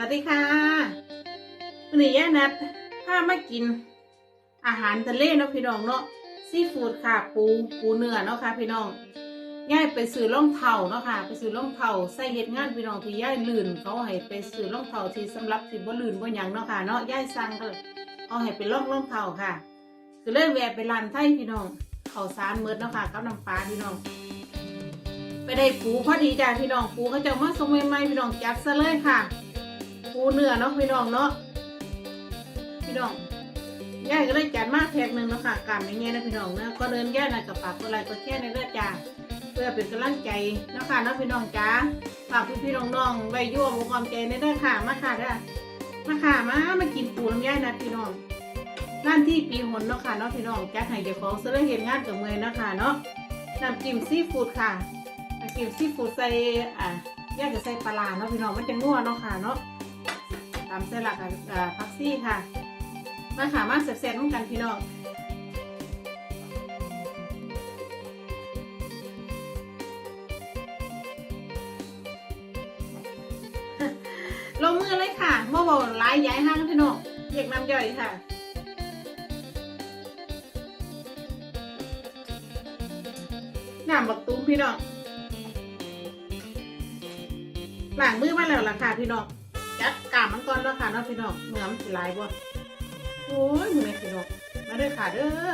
วัสดีค่ะวันนี้ย่านัดพามากิน อาหารทะเลเนาะพี่น้องเนาะซีฟู้ดค่ะ ปูปูเนื้อเนาะค่ะ พี่น้องย่ายไปซื้อรองเท้าเนาะค่ะ ไปซื้อรองเท้าใส่เฮ็ดงานพี่น้องที่ย่ายลื่น เขาให้ไปซื้อรองเท้าที่สำหรับที่บ่ลื่นบ่หยังเนาะค่ะเนาะย่ายสั่งก็เอาให้เป็นรองรองเท้าค่ะคือเลยแวะไปร้านไทยพี่น้องเขาสารเมิดเนาะค่ะกับน้ำปลาพี่น้องไปได้ปูพอดีจ้าพี่น้องปูเขาจะมาส่งใหม่ๆพี่น้องจัดซะเลยค่ะ เนื้อเนาะพี่น้องเนาะพี่น้องย่ายก็เลยจัดมาแพ็กหนึ่งเนาะค่ะกามอย่างเงี้ยนะพี่น้องเนาะก็เดินย่ายนะกับฝากตัวไรก็แค่ในเลือดจ้าเพื่อเป็นกำลังใจเนาะค่ะเนาะพี่น้องจ้าฝากพี่พี่น้องๆไว้ยั่ววงความใจในเด้อค่ะมาค่ะเด้อมาค่ะมามากินปูน้ำย่ายนะพี่น้องร้านที่ปีหนเนาะค่ะเนาะพี่น้องจัดให้เจ้าของเสเลยเห็นงานกับเมย์เนาะค่ะเนาะน้ำจิ้มซีฟู้ดค่ะน้ำจิ้มซีฟู้ดใส่อ่าแยกกับใส่ปลาร้าเนาะพี่น้องมันจะนัวเนาะค่ะเนาะ ตามใส่หลักกับอ่าพักซี่ค่ะมาค่ะมาแซ่บๆน้ำกันพี่น้องลงมือเลยค่ะเมื่อวานไล่ย้ายห้างพี่น้องเรียกน้ำย่อยค่ะน้ำบักตุ้มพี่น้องหล้างมือมาแล้วล่ะค่ะพี่น้อง จัดกามมันก่อนแล้วค่ะเนาะพี่น้องเนื้อมันสิลายบ่โอ้ยมือพี่น้องมาเด้อค่ะเด้อ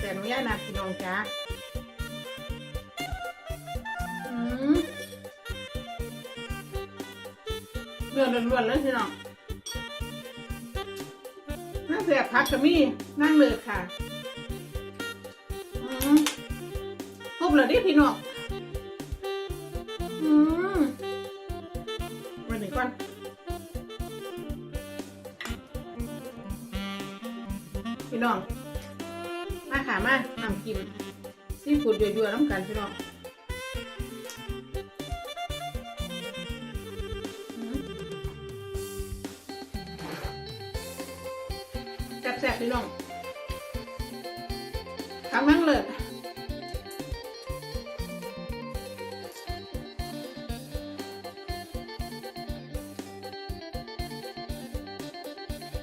แต่หนูย่านาพี่น้องจ้าเนื้อล้วนๆเลยพี่น้องนั่งเสียบพักกะมี่นั่งเลือดค่ะอืมครบเลยดิพี่น้อง พี่น้อง มาค่ะมาทำกินซีฟู้ดยั่วๆน้ำกันพี่น้องแซ่บๆพี่น้องทำมั่งเลย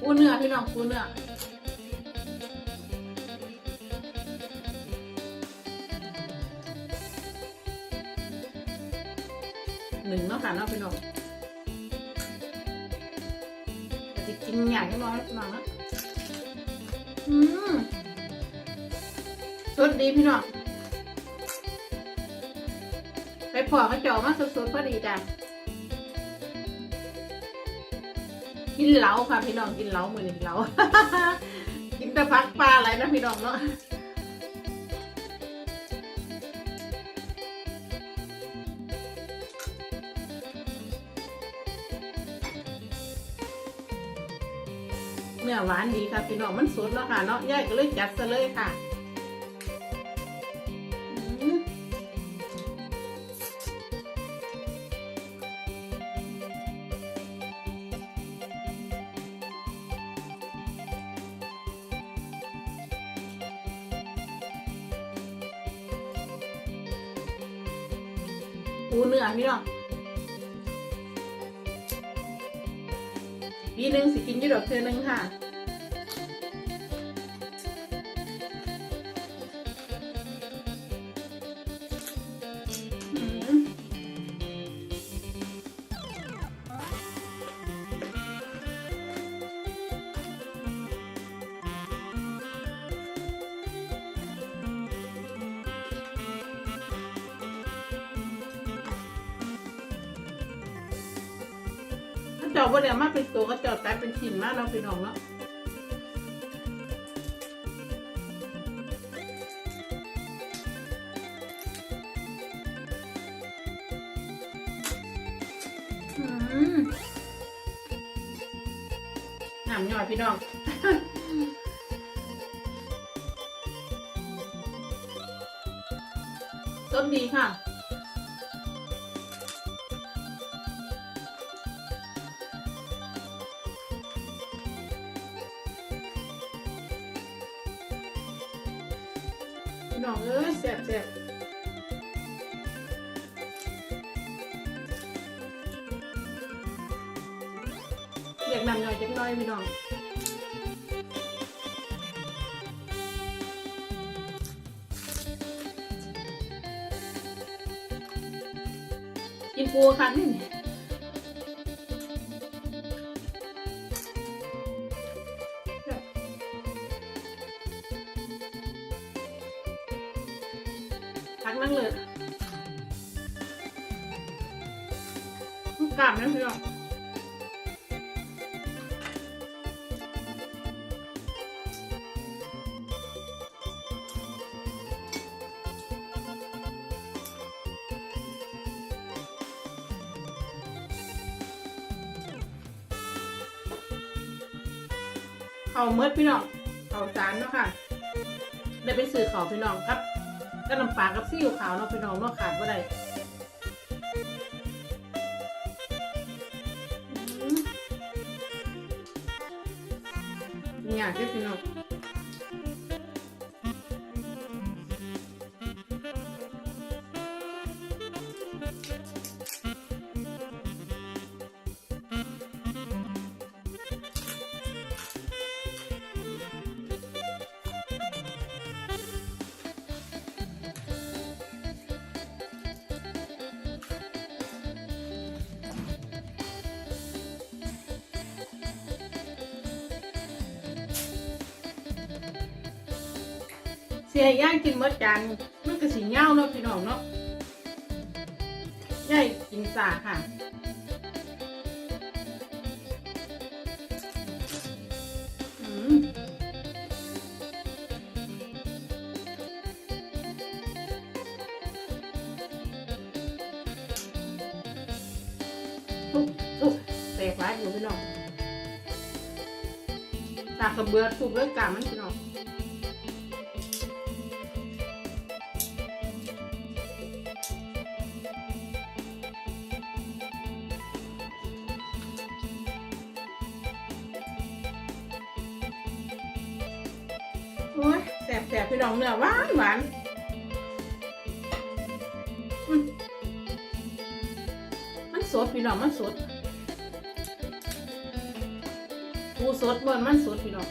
ปูเนื้อพี่น้องปูเนื้อ หนึ่งเนาะค่ะเนาะพี่น้องแต่จะกินอย่างที่น้อยพี่น้องนะอืมสดดีพี่น้องไปพอเขาเจาะมาสดๆพอดีจ้ะกินเหล้าค่ะพี่น้องกินเหล้ามือหนึ่งเหล้ากินแต่พักปลาอะไรนะพี่น้องเนาะ อหวานดีค่ะพี่น้องมันสดแล้วค่ะเนาะย่ายก็เลยจัดซะเลยค่ะอูเนื้อพี่น้องปีหนึ่งสิกินยี่ดอกเทือหนึงค่ะ เจอบว่าเดี๋ยวมาเป็นตัวก็เจอแต่เป็นชิ้นมากเราะพี่น้องเนาะอืมน้ำย่อยพี่น้องต้นดีค่ะ พี่น้องเอ้ยแซ่บแซ่บน้ำย่อยจักหน้อยพี่น้องกินปูครั้งนี่ นะพี่น้องเขาเมื่อพี่น้องเขาจานเนาะค่ะได้ไปซื้อเขาพี่น้องครับก็น้ำปลากับซีอิ๊วขาวเนาะพี่น้องเนาะขาดว่าได้ ยากได้อพี่น้อง สียย่างกินเมื่อจานมันก็สีเงาเนาะพี่น้องเนาะย่ายกินสาค่ะอืมทุกทุกแตกร้ายอยู่พี่น้องสากระเบือทุกเรื่องกามันพี่น้อง นื้อหวานหวานมันสดพี่น้องมันสดปูสดบนมันสดพี่น้อง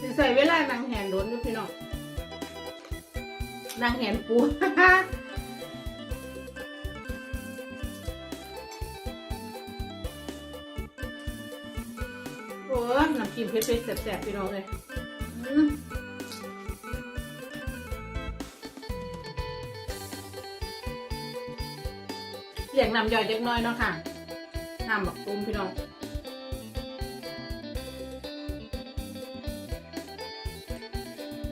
สิใส่เวลานางแหนโดนอยู่พี่น้อง นางเห็นปูโอ้ยน้ำจิ้มเผ็ดๆแสบๆพี่น้องเลยเรียกน้ำย่อยเล็กน้อยเนาะค่ะน้ำบักตุ้มพี่น้อง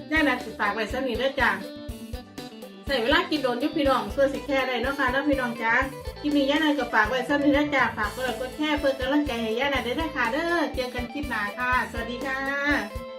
ได้นะสิฝากไว้สักนิดเด้จ้า ใส่เวลากินโดนยุพี่น้องเพื่อสิแค่ได้เนาะค่ะเนาะพี่น้องจ้าคลิปนี้ย่านายก็ฝากไว้สักนิดเด้อจ้าฝากกดไลค์กดแชร์เพื่อกำลังใจให้ย่านายได้ด้วยค่ะเด้อเจอกันคลิปหน้าค่ะ สวัสดีค่ะ